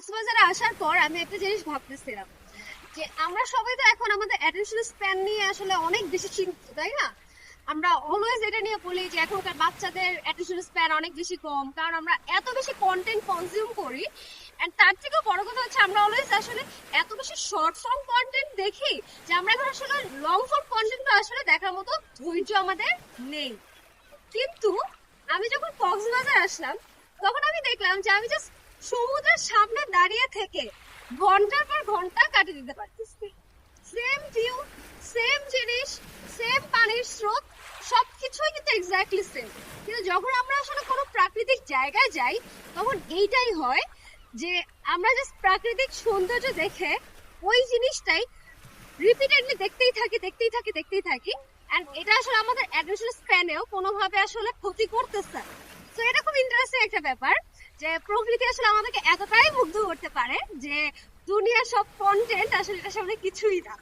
কক্সবাজারে আসার পর আমি একটা জিনিস ভাবতেছিলাম, যে আমরা সবাই তো এখন আমাদের অ্যাটেনশন স্প্যান নিয়ে আসলে অনেক বেশি চিন্তিত, তাই না? আমরা অলওয়েজ এটা নিয়ে বলি যে এখনকার বাচ্চাদের অ্যাটেনশন স্প্যান অনেক বেশি কম, কারণ আমরা এত বেশি কন্টেন্ট কনজিউম করি এন্ড তার থেকেও বড় কথা হচ্ছে আমরা অলওয়েজ আসলে এত বেশি শর্ট ফর্ম কন্টেন্ট দেখি, যে আমরা এখন আসলে লং ফর্ম কন্টেন্ট আসলে দেখার মতো ধৈর্য আমাদের নেই। কিন্তু আমি যখন কক্সবাজার আসলাম, তখন আমি দেখলাম যে আমি জাস্ট সমুদ্রের সামনে দাঁড়িয়ে থেকে ঘণ্টার পর ঘণ্টা কাটিয়ে দিতে পারতেছি সেম ভিউ সেম জিনিস সেম পানির স্রোত, সবকিছুই কিন্তু এক্স্যাক্টলি সেম কিন্তু যখন আমরা আসলে কোনো প্রাকৃতিক জায়গায় যাই, তখন এইটাই হয় যে আমরা জাস্ট প্রাকৃতিক সৌন্দর্য দেখে ওই জিনিসটাই রিপিটেডলি দেখতেই থাকি দেখতেই থাকি দেখতেই থাকি। অ্যান্ড এটা আসলে আমাদের অ্যাটেনশন স্প্যানেও কোনোভাবে আসলে ক্ষতি করতেছে তো এটা খুব ইন্টারেস্টিং একটা ব্যাপার। যে প্রকৃতি আসলে আমাদেরকে এতটাই মুগ্ধ করতে পারে যে দুনিয়ার সব কন্টেন্ট আসলে এটা সামনে কিছুই না।